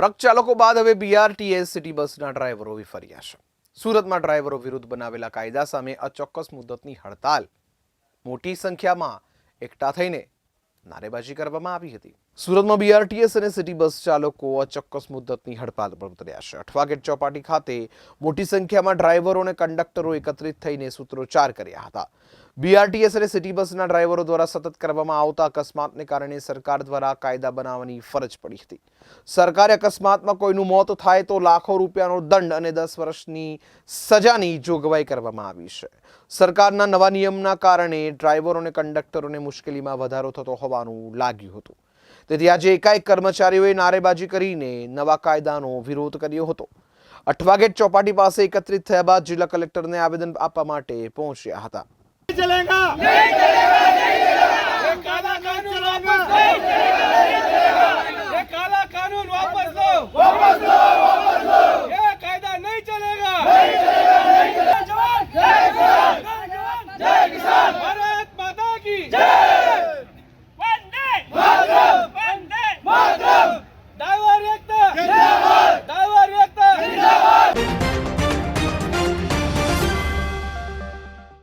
Truck ચાલકો બાદ હવે બીઆરટીએસ સિટી બસના ડ્રાઈવરો ફર્યા છે. સુરતમાં ડ્રાઈવરો વિરુદ્ધ બનાવેલા કાયદા સામે અચોક્કસ મુદતની હડતાલ. મોટી સંખ્યામાં એકઠા થઈને નારેબાજી કરવામાં આવી હતી. સુરતમાં બીઆરટીએસ અને સિટી બસ ચાલકો અચોક્કસ મુદતની હડતાલ પર ઉતર્યા છે. અઠવાગેટ ચોપાટી ખાતે મોટી સંખ્યામાં ડ્રાઈવરો અને કંડક્ટરો એકત્રિત થઈને સૂત્રોચ્ચાર કર્યા હતા. બીઆરટીએસ અને સિટી બસના ડ્રાઈવરો દ્વારા સતત કરવામાં આવતા અકસ્માતને કારણે સરકાર દ્વારા કાયદા બનાવવાની ફરજ પડી હતી. સરકારે અકસ્માતમાં કોઈનું મોત થાય તો લાખો રૂપિયાનો દંડ અને દસ વર્ષની સજાની જોગવાઈ કરવામાં આવી છે. સરકારના નવા નિયમના કારણે ડ્રાઈવરો અને કંડક્ટરોને મુશ્કેલીમાં વધારો થતો હોવાનું લાગ્યું હતું. તેથી આજે એકાએક કર્મચારીઓએ નારેબાજી કરીને નવા કાયદાનો વિરોધ કર્યો હતો. અઠવાગેટ ચોપાટી પાસે એકત્રિત થયા બાદ જિલ્લા કલેક્ટરને આવેદન આપવા માટે પહોંચ્યા હતા. తెలంగాణ!